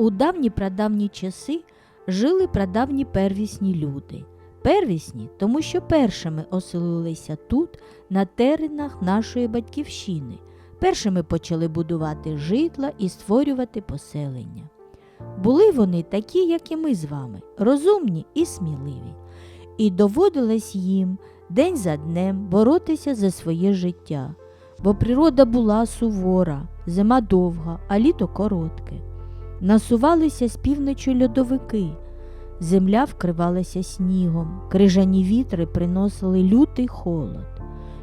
У давні прадавні часи жили прадавні первісні люди. Первісні, тому що першими оселилися тут, на теренах нашої батьківщини. Першими почали будувати житла і створювати поселення. Були вони такі, як і ми з вами, розумні і сміливі. І доводилось їм день за днем боротися за своє життя, бо природа була сувора, зима довга, а літо коротке. Насувалися з півночі льодовики, земля вкривалася снігом, крижані вітри приносили лютий холод.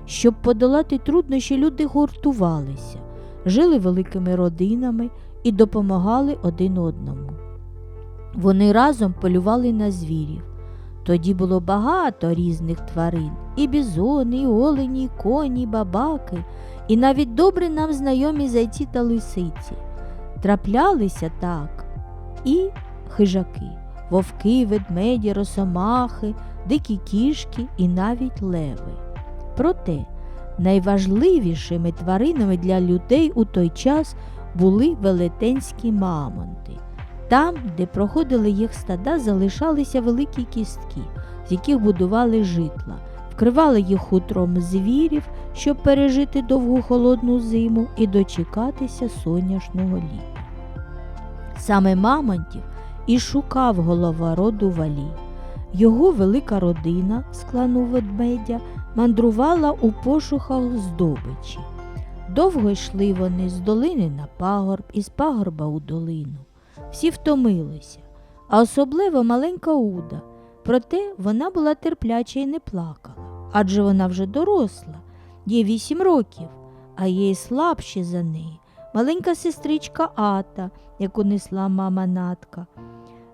Щоб подолати труднощі, люди гуртувалися, жили великими родинами і допомагали один одному. Вони разом полювали на звірів. Тоді було багато різних тварин і бізони, і олені, і коні, і бабаки, і навіть добре нам знайомі зайці та лисиці. Траплялися так і хижаки, вовки, ведмеді, росомахи, дикі кішки і навіть леви. Проте найважливішими тваринами для людей у той час були велетенські мамонти. Там, де проходили їх стада, залишалися великі кістки, з яких будували житла, вкривали їх хутром звірів, щоб пережити довгу холодну зиму і дочекатися соняшного літа. Саме мамонтів і шукав голова роду валій. Його велика родина з клану ведмедя мандрувала у пошуках здобичі. Довго йшли вони з долини на пагорб і з пагорба у долину. Всі втомилися, а особливо маленька Уда. Проте вона була терпляча і не плакала, адже вона вже доросла, їй вісім років, а їй слабші за неї маленька сестричка Ата, яку несла мама Натка.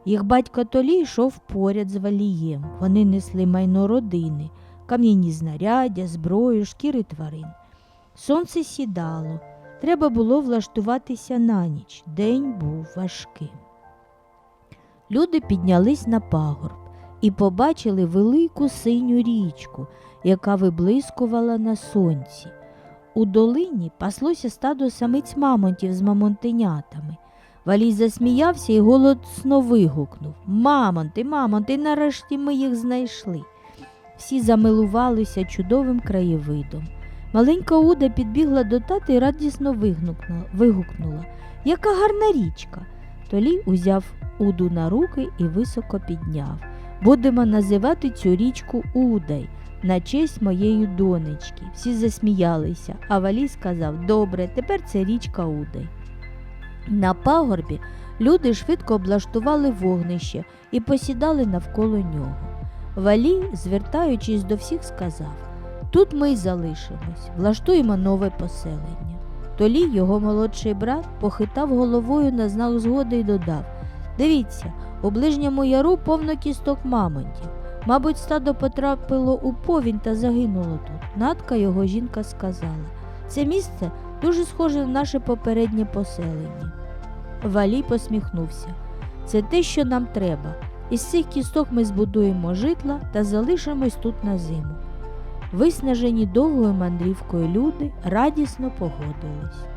Їх батько Толі йшов поряд з валієм. Вони несли майно родини, кам'яні знаряддя, зброю, шкіри тварин. Сонце сідало. Треба було влаштуватися на ніч. День був важким. Люди піднялись на пагорб і побачили велику синю річку, яка виблискувала на сонці. У долині паслося стадо самиць мамонтів з мамонтенятами. Валій засміявся і голосно вигукнув Мамонти, мамонти, нарешті ми їх знайшли. Всі замилувалися чудовим краєвидом. Маленька Уда підбігла до тати і радісно вигукнула, Яка гарна річка. Толі узяв Уду на руки і високо підняв. Будемо називати цю річку Удай на честь моєї донечки. Всі засміялися, а Валій сказав Добре, тепер це річка Удай. На пагорбі люди швидко облаштували вогнище і посідали навколо нього. Валій, звертаючись до всіх, сказав Тут ми й залишимось, влаштуємо нове поселення. Толі його молодший брат похитав головою на знак згоди і додав Дивіться, у ближньому яру повно кісток мамонтів. Мабуть, стадо потрапило у повінь та загинуло тут. Натка його жінка сказала Це місце дуже схоже на наше попереднє поселення. Валій посміхнувся. Це те, що нам треба. Із цих кісток ми збудуємо житла та залишимось тут на зиму. Виснажені довгою мандрівкою люди радісно погодились.